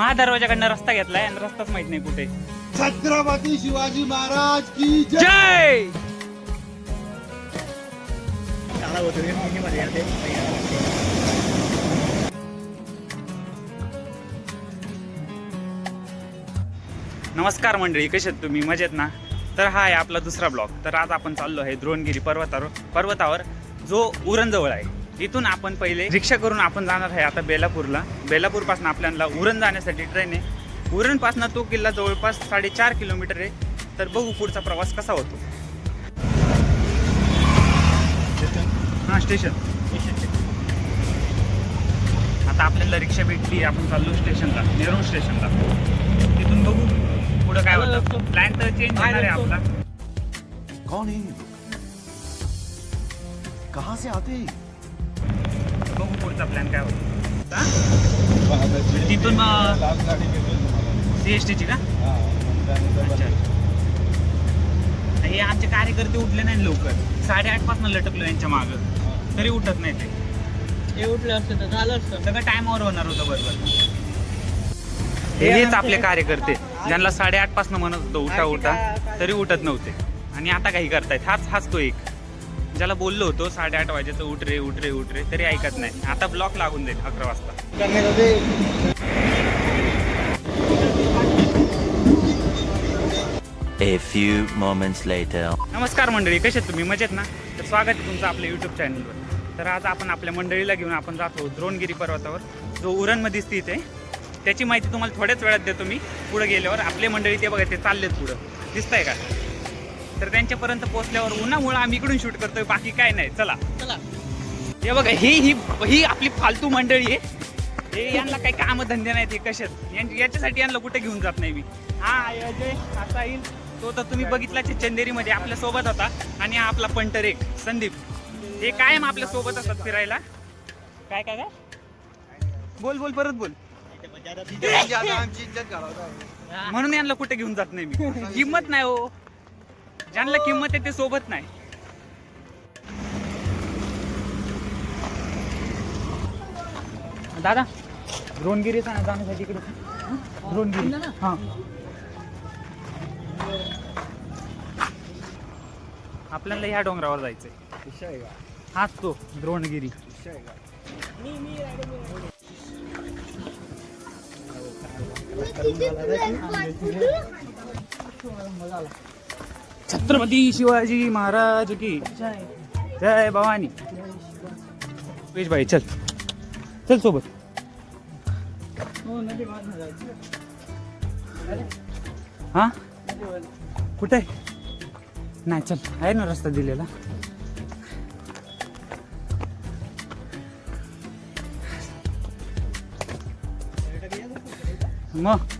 महादरवाजाकडनं रस्ता घेतलाय आणि रस्ताच माहीत नाही कुठे. छत्रपती शिवाजी महाराज की जय! नमस्कार मंडळी कसे आहेत तुम्ही? मजेत ना? तर हा आहे आपला दुसरा ब्लॉग. तर आज आपण चाललो आहे द्रोणगिरी पर्वतावर पर्वतावर जो उरणजवळ आहे. इथून आपण पहिले रिक्षा करून आपण जाणार आहे आता बेलापूरला. बेलापूरपासून आपल्याला उरण जाण्यासाठी ट्रेन आहे. उरणपासून तो किल्ला जवळपास साडेचार किलोमीटर आहे. तर बघू पुढचा प्रवास कसा होतो. हां स्टेशन आता आपल्याला रिक्षा भेटली आपण चाललो स्टेशनला नेरूळ स्टेशनला तिथून बघू पुढं काय होतं. प्लॅन तर चेंज होणार आहे आपला. कौन है कहाँ से आते हैं? बघू पुढचा प्लॅन काय होतो. तिथून सी एस टीची का? हे आमचे कार्यकर्ते उठले नाही लवकर. साडेआठपासून लटकलो यांच्या माग. तरी उठत नाही ते. हे उठलं असतं तर झालं असतं. सगळं टायमावर होणार होतं बरोबर हेच आपले कार्यकर्ते. ज्यांना साडेआठपासून म्हणत होतो उठा उठा. तरी उठत नव्हते. आणि आता काही करतायत. हाच हाच तो एक. ज्याला बोललो होतो साडेआठ वाजेचं उठ रे उठ रे उठ रे तरी ऐकत नाही. आता ब्लॉक लागून जाईल अकरा वाजता. A few moments later. नमस्कार मंडळी कसे तुम्ही? मजेत ना? तर स्वागत आहे तुमचं आपल्या युट्यूब चॅनलवर तर आज आपण आपल्या मंडळीला घेऊन आपण जातो द्रोणगिरी पर्वतावर जो उरणमध्ये स्थित आहे. त्याची माहिती तुम्हाला थोड्याच वेळात देतो मी. पुढे गेल्यावर आपले मंडळी ते बघा ते चाललेत पुढं. दिसतंय का? तर त्यांच्यापर्यंत पोहोचल्यावर उन्हामुळं आम्ही इकडून शूट करतोय बाकी काय नाही. चला. चला. हे बघा ही ही ही आपली फालतू मंडळी आहे. हे यांना काही काम धंदे नाहीत हे कशात? यां- याच्यासाठी यांना कुठे घेऊन जात नाही मी? हा अजय आता येईल. तो तर तुम्ही बघितलाच आहे चंदेरीमध्ये आपल्यासोबत होता. आणि हा आपला पंटर एक संदीप. हे कायम आपल्यासोबत असतात फिरायला. काय काय काय? बोल बोल परत बोल. म्हणून यांना कुठे घेऊन जात नाही मी. किंमत नाही हो. ज्यांना किंमत आहे ते सोबत नाही. दादा द्रोणगिरी जाण्यासाठी इकडे? द्रोणगिरी. हा. आपल्याला ह्या डोंगरावर जायचंय. हाच तो द्रोणगिरी. छत्रपती शिवाजी महाराज की जय भवानी. पेश भाई चल. चल सोबत. हा? कुठे? नाही चल. आहे ना रस्ता दिलेला. मग?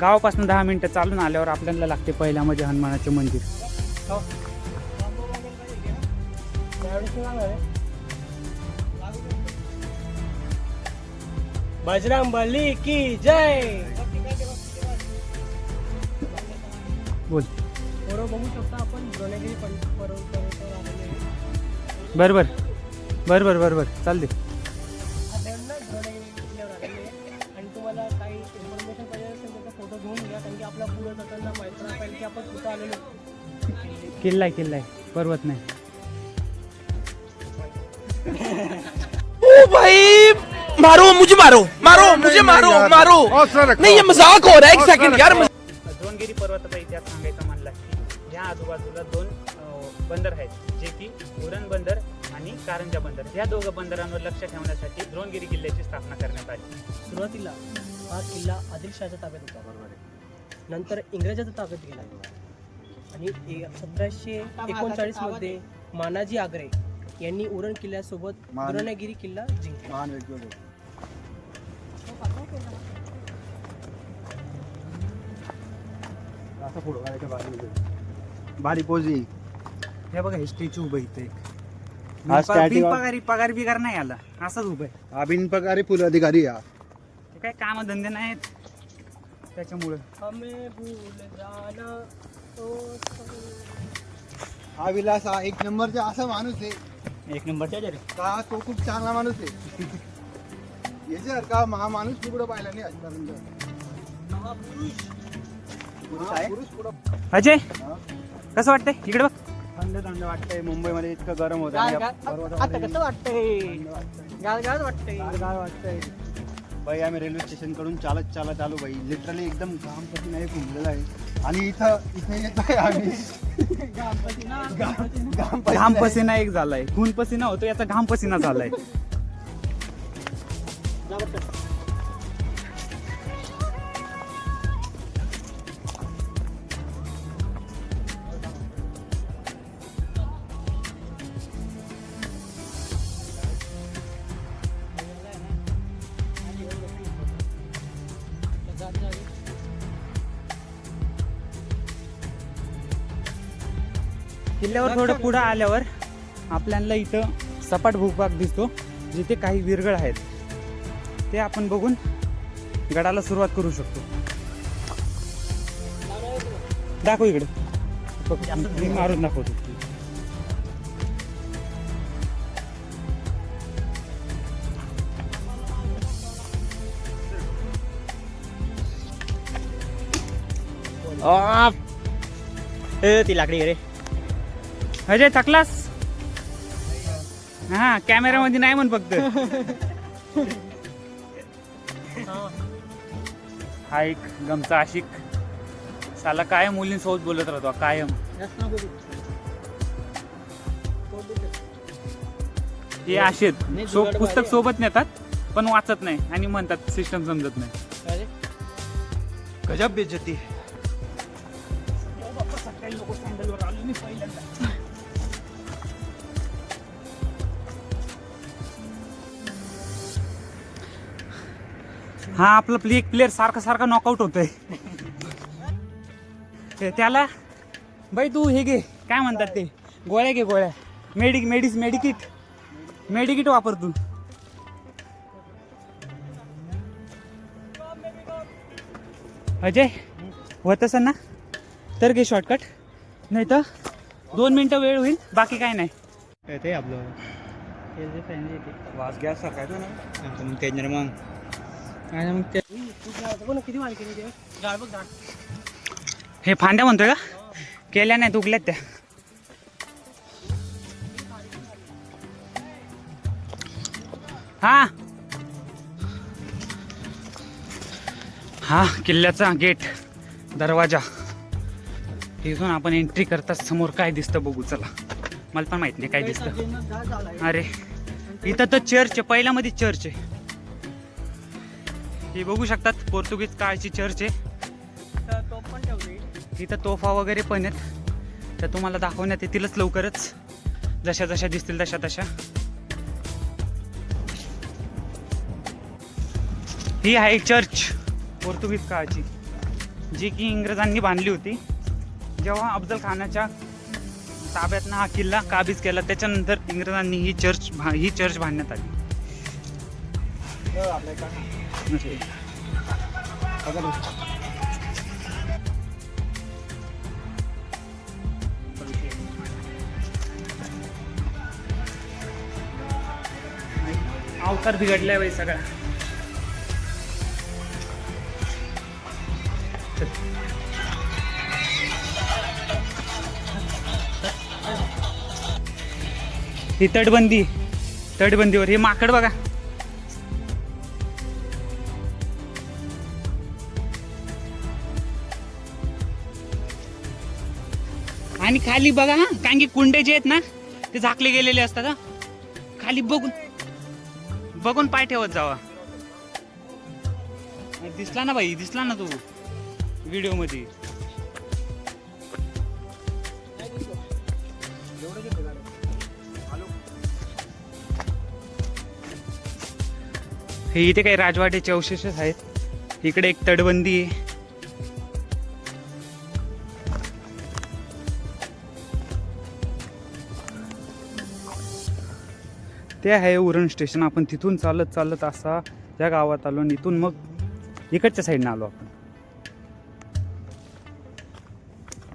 गावापासून दहा मिनिटं चालून आल्यावर आपल्याला लागते पहिल्या म्हणजे हनुमानाचे मंदिर. बजरंग बली की जय। बोल. बरोबर बघू शकता आपण. बर बर. बर बर बर बर. चालते की आपल्या पुढे जाताना माहिती नाही पाहिजे की आपण कुठं आलेलो? आहे. किल्ला आहे किल्ला आहे. पर्वत नाही. ओ भाई मारो मुझे मारो मारो मुझे मारो मारो। नहीं ये मजाक हो रहा है एक सेकंड यार द्रोणगिरी पर्वताचा इतिहास सांगायचा म्हणला की या आजूबाजूला दोन बंदर आहेत जे की उरण बंदर आणि कारंजा बंदर. या दोघं बंदरांवर लक्ष ठेवण्यासाठी द्रोणगिरी किल्ल्याची स्थापना करण्यात आली. सुरुवातीला हा किल्ला आदिलशहाच्या ताब्यात होता. बरोबर नंतर इंग्रजाच्या ताब्यात गेला. आणि सतराशे एकोणचाळीसमध्ये मानाजी आग्रे यांनी उरण किल्ल्यासोबत द्रोणगिरी किल्ला जिंकला. बारी पोजी. हे बघा हे स्टॅच्यू उभं इथे. पगारी पगार बिगार नाही आला. असंच उभं आहे. हा बिनपगारी फुल अधिकारी काय काम धंदे नाहीत. त्याच्यामुळे. हमें भूल जाना तो हा विलास हा एक नंबरचा असा माणूस आहे. एक नंबरच्या रे का तो खूप चांगला माणूस आहे? याच्यासारखा महा माणूस कुठं पाहिला नाही आजपर्यंत महापुरुष. कुठं अजय? कसं वाटतंय? इकडे बघ. थंड थंड वाटतंय. मुंबईमध्ये इतकं गरम होतं. आणि आता कसं वाटतंय. गार गार वाटतंय. गार वाटतंय. बाई आम्ही रेल्वे स्टेशनकडून चालत चालत आलो बाई लिटरली एकदम घाम पसीना एक घुमलेला आहे. आणि इथं इथे येत आहे आम्ही. घाम घाम पसीना पसीना एक झालाय. खून पसीना होतो याचा घाम पसीना झालाय किल्ल्यावर थोडं पुढं आल्यावर आपल्याला इथं सपाट भूभाग दिसतो जिथे काही विरगळ आहेत. ते आपण बघून गडाला सुरुवात करू शकतो. दाखव इकडे. मी मारून दाखवतो. ती लाकडी रे. अजय थकलास? हा कॅमेऱ्यामध्ये नाही म्हण फक्त. हा एक गमचा आशिक. साला कायम मुलींसोबत बोलत राहतो कायम. हे आशेत सो पुस्तक सोबत नेतात पण वाचत नाही आणि म्हणतात सिस्टम समजत नाही. गजब बेजती हा आपला प्ले एक प्लेअर सारखा सारखा नॉकआउट होतोय. ते- त्याला बाई तू हे घे काय म्हणतात ते? गोळ्या घे गोळ्या. मेडिक मेडिस मेडिकिट मेडिकिट वापर तू. अजय होत असेल ना? तर घे शॉर्टकट नाही तर दोन मिनटं वेळ होईल बाकी काय नाही. आपलं. वास गॅस सकाळचा ना. तेजर मग आणि मग ते किती वाल केली बघ हे फांद्या म्हणतोय का? केल्या नाहीत उगल्यात त्या. हा. हा किल्ल्याचा गेट दरवाजा. इथून आपण एंट्री करताच समोर काय दिसतं बघू चला. मला पण माहीत नाही काय दिसतं. अरे इथं तर चर्च आहे पहिल्यामध्ये चर्च आहे. हे बघू शकतात पोर्तुगीज काळची चर्च आहे. तोफ पण ठेवली इथं तोफा वगैरे पण आहेत. तर तुम्हाला दाखवण्यात येतीलच लवकरच. जशा जशा दिसतील तशा तशा. ही आहे चर्च पोर्तुगीज काळची जी की इंग्रजांनी बांधली होती. जेव्हा अफजल खानाच्या ताब्यातनं हा किल्ला काबीज केला त्याच्यानंतर इंग्रजांनी ही चर्च भा- ही चर्च बांधण्यात आली. असे. अवतार बिघडलाय बाई सगळा ही तटबंदी तटबंदीवर हे माकड बघा खाली बघा हा कारण की कुंडे जे आहेत ना ते झाकले गेलेले असतात हा. खाली बघून बघून पाय ठेवत जावा. दिसला ना भाई दिसला ना तू व्हिडिओमध्ये हे इथे काही राजवाड्याचे अवशेषच आहेत. इकडे एक तटबंदी आहे. ते आहे उरण स्टेशन आपण तिथून चालत चालत असा या गावात आलो आणि इथून मग इकडच्या साईडनं आलो आपण.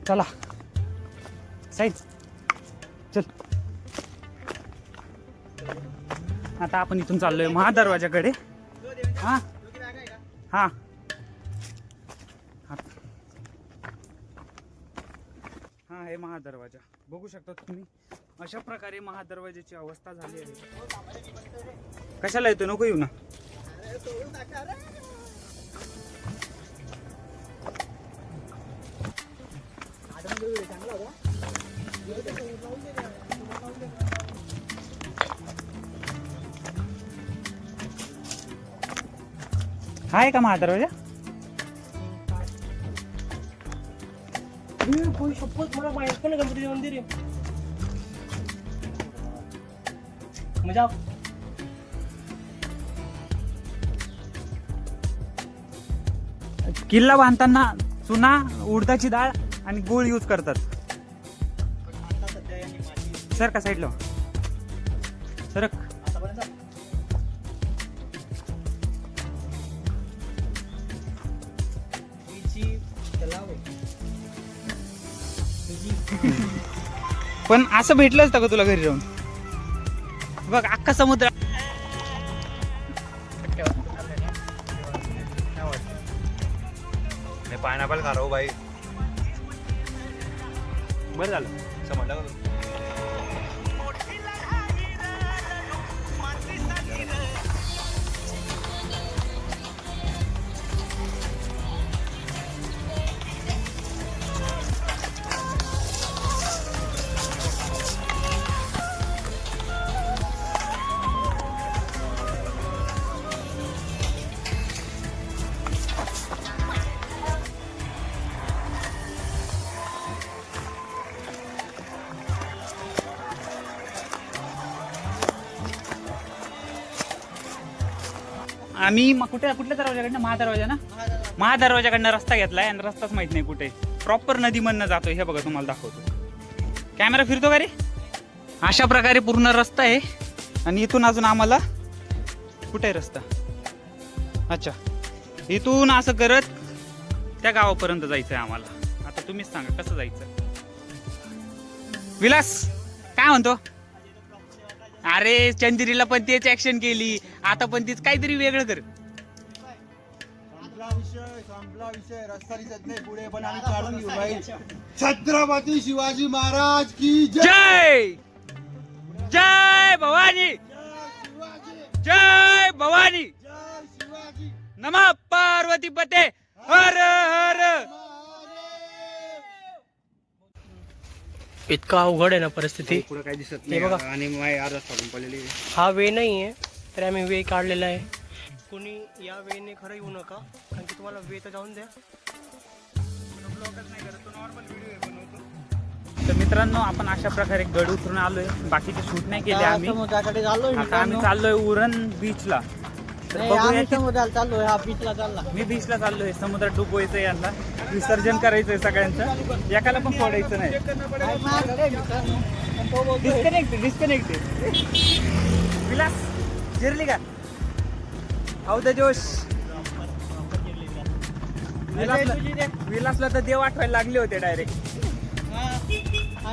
चला. साईड चल. आता आपण इथून चाललोय महादरवाजाकडे हा. हा. हा हे महादरवाजा. बघू शकता तुम्ही. अशा प्रकारे महादरवाज्याची अवस्था झाली आहे. कशाला येतो नको येऊ ना. आहे का महादरवाजा? अरे, शपथ? मला माहीत पण नाही गणपती मंदिर आहे. म्हणजे किल्ला बांधताना चुना उडदाची डाळ आणि गूळ यूज करतात. सर का साईडला सरक. पण असं भेटलं असतं का तुला घरी राहून बघ अख्खा समुद्र. पायनापल खा रहा हो भाई. बरं झालं. समजलं आम्ही मग कुठे कुठल्या दरवाजाकडनं? महादरवाजा ना महादरवाजाकडनं रस्ता घेतलाय आणि रस्ताच माहीत नाही कुठे. प्रॉपर नदीमधनं जातो हे बघा तुम्हाला दाखवतो. कॅमेरा फिरतो का रे? अशा प्रकारे पूर्ण रस्ता आहे. आणि इथून अजून आम्हाला कुठे आहे रस्ता? अच्छा. इथून असं करत त्या गावापर्यंत जायचं आहे आम्हाला. आता तुम्हीच सांगा कसं जायचं? विलास काय म्हणतो? अरे चंदिरीला पण तेच ऍक्शन केली. आता पण तीच काहीतरी वेगळं कर. संपला विषय संपला विषय. रस्ता दिसत नाही पुढे पण आम्ही काढून घेऊ भाई छत्रपती शिवाजी महाराज की जय! जय! जय भवानी! शिवाजी जय भवानी! जय शिवाजी! नमा पार्वती पते। हर हर! इतका अवघड आहे ना परिस्थिती. पुढे काही दिसत हे बघा. नाही आणि माय अर्धा साडून पडलेली आहे. हा वे नाही आहे तर आम्ही वे काढलेला आहे. कोणी या वेने खरं येऊ नका कारण की तुम्हाला वे तर जाऊन द्या. तर मित्रांनो आपण अशा प्रकारे गड उतरून आलोय. बाकीचे शूट नाही केले आम्ही. आता आम्ही चाललोय उरण बीचला आम्ही समुद्राला हा बीचला चालला. मी बीचला चाललोय समुद्रात डुबवायचं यांना. विसर्जन करायचंय सगळ्यांचं. एकाला पण सोडायचं नाही. डिस्कनेक्ट डिस्कनेक्ट विलास जिरली का? हाऊ द जोश. विलासला विलासला तर देव आठवायला लागले होते डायरेक्ट.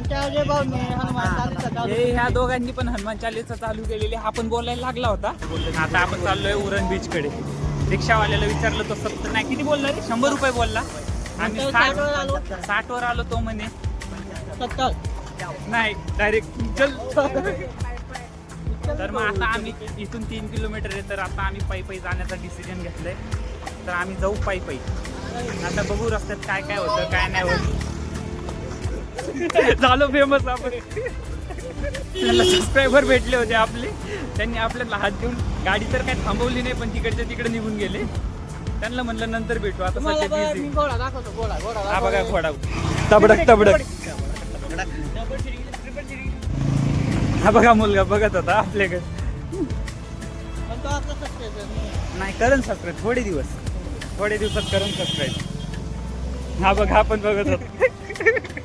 आमच्या हनुमान चालीसा चालू हे ह्या दोघांनी पण हनुमान चालीसा चालू केलेली हा पण बोलायला लागला होता. आता आपण चाललोय उरण बीच कडे. रिक्षावाल्याला विचारलं तो सत्तर नाही किती बोलला रे? शंभर रुपये बोलला. आम्ही नंतर साठ 60 वर आलो. साठ वर आलो तो म्हणे. सत्तर नाही डायरेक्ट चल तर मग आता आम्ही इथून तीन किलोमीटर आहे तर आता आम्ही पायी पायी जाण्याचा डिसिजन घेतलंय. तर आम्ही जाऊ पायी पायी. आता बघू रस्त्यात काय काय होतं काय नाही होत. झालो फेमस आपण. त्याला सबस्क्रायबर भेटले होते आपले. त्यांनी आपल्याला हात देऊन गाडी तर काय थांबवली नाही पण तिकडच्या तिकडे निघून गेले. त्यांना म्हणलं नंतर भेटू आता सध्या हा बघा. घोडा तबडक तबडक. हा बघा मुलगा बघत होता आपल्याकडे. नाही करण सबस्क्राईब थोडे दिवस. थोडे दिवसात करण सबस्क्राईब हा बघ हा पण बघत होतो.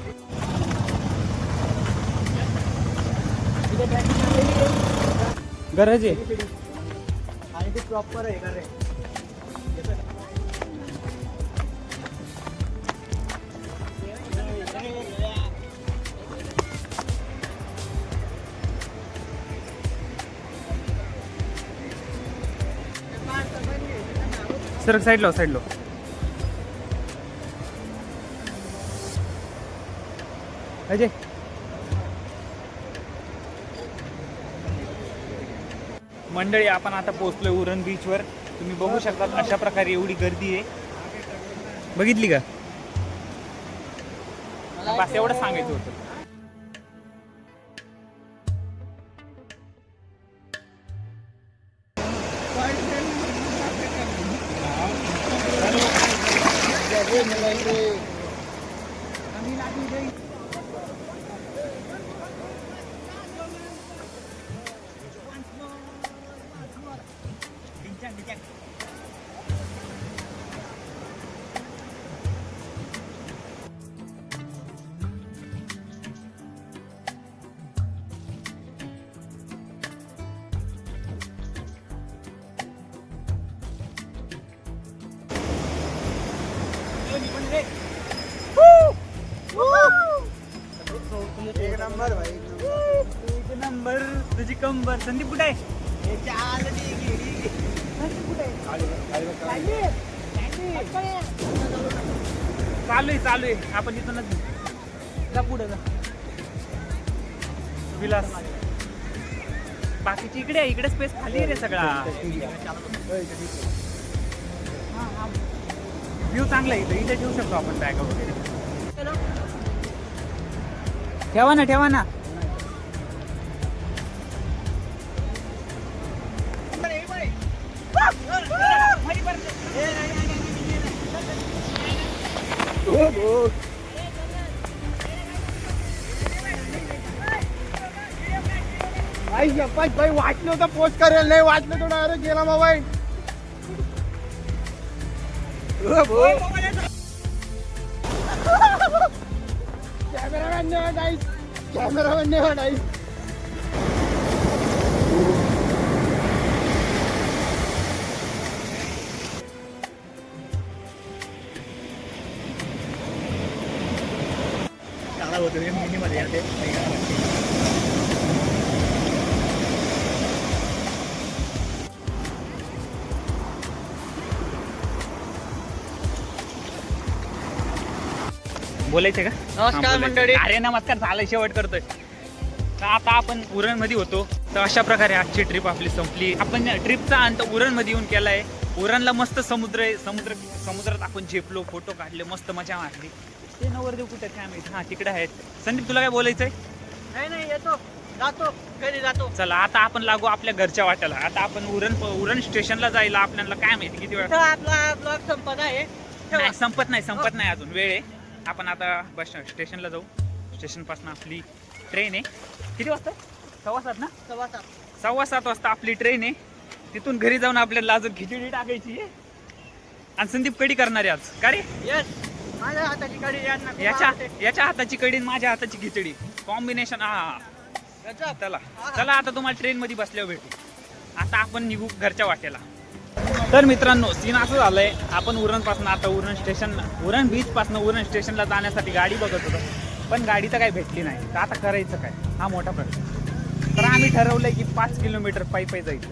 गरज आहे आणि ते प्रॉपर आहे का रे सर साईड लो। साईड लो अजय मंडळी आपण आता पोहोचलोय उरण बीचवर तुम्ही बघू शकता अशा प्रकारे एवढी गर्दी आहे. बघितली का? बस एवढं सांगायचं होतं. संदीप कुठे आहे? चालू आहे चालू आहे. आपण इथूनच जा पुढे जा. विलास. बाकीची इकडे आहे, इकडे स्पेस खाली आहे रे सगळा. व्ह्यू चांगला आहे इथं. इथे ठेवू शकतो आपण बॅग वगैरे. ठेवा ना ठेवा ना. भाई शपथ भाई वाचलं होतं पोस्ट करेल नाही वाचलं थोडं. अरे गेला मोबाईल कॅमेरामॅन नाही कॅमेरामॅन नाही बोलायचे का? नमस्कार. मंडळी. अरे नमस्कार झालं शेवट करतोय. तर आता आपण उरणमध्ये होतो. तर अशा प्रकारे आजची ट्रिप आपली संपली. आपण ट्रिपचा अंत उरणमध्ये येऊन केलाय. उरणला मस्त समुद्र आहे. समुद्र समुद्रात आपण झेपलो फोटो काढले मस्त मजा मारली. ते नवरदेव कुठे काय माहिती हा तिकडे आहेत. संदीप तुला काय बोलायचंय? नाही नाही येतो. जातो. घरी जातो. चला आता आपण लागू आपल्या घरच्या वाट्याला. आता आपण उरण उरण स्टेशनला जायला आपल्याला काय माहिती किती वेळ तर आपला ब्लॉग संपत आहे. ठेवा. नाही संपत नाही संपत नाही अजून. वेळ आहे. आपण आता बस स्टेशनला जाऊ. स्टेशनपासून आपली ट्रेन आहे. किती वाजता? सव्वा सात ना? सव्वा सात. सव्वा सात वाजता आपली ट्रेन आहे. तिथून घरी जाऊन आपल्याला अजून खिचडी टाकायची आहे. आणि संदीप कडी करणार आहे आज. का रे? येस माझ्या हाताची कडी यांना खूप याच्या आवडते. याच्या हाताची कडी आणि माझ्या हाताची खिचडी. कॉम्बिनेशन हा. गजब. चला. चला आता तुम्हाला ट्रेन मध्ये बसल्यावर भेटू. आता आपण निघू घरच्या वाट्याला तर मित्रांनो सीन असं झालंय आपण उरणपासून आता उरण स्टेशन उरण बीच पासून उरण स्टेशनला जाण्यासाठी गाडी बघत होतो. पण गाडी तर काही भेटली नाही. तर आता करायचं काय? हा मोठा प्रश्न. तर आम्ही ठरवलंय की पाच किलोमीटर पायी पायी जायचं.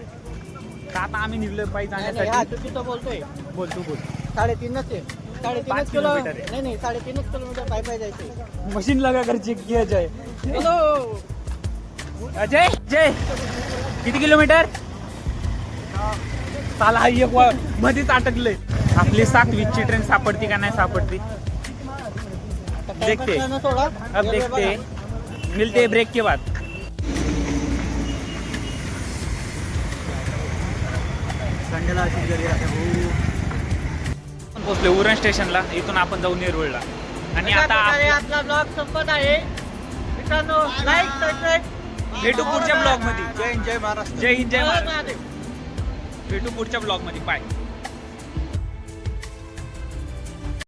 तर आता आम्ही निघलो पायी नाही, नाही, हा जाण्यासाठी. चुकीचं बोलतोय. बोल तू बोल. साडेतीनच आहे. साडेतीनच किलो. नाही नाही साडेतीनच किलोमीटर पाय पाय मशीन लगा कर चेक किया जाए हॅलो. अजय जय किती किलोमीटर? साला हा एक वा- मध्येच अटकलंय. आपली सातवीची ट्रेन सापडती का नाही सापडती? देखते थोडा अब देखते मिलते हैं ब्रेक के बाद. संडेला अशीच घरी राहते. आपण पोहोचलो उरण स्टेशनला इथून आपण जाऊ नेरवळला. आणि आता आपला ब्लॉग संपत आहे. मित्रांनो लाईक सबस्क्राईब भेटू पुढच्या ब्लॉगमध्ये. जय हिंद जय महाराष्ट्र. जय हिंद जय महादेव. भेटू पुढच्या ब्लॉगमध्ये बाय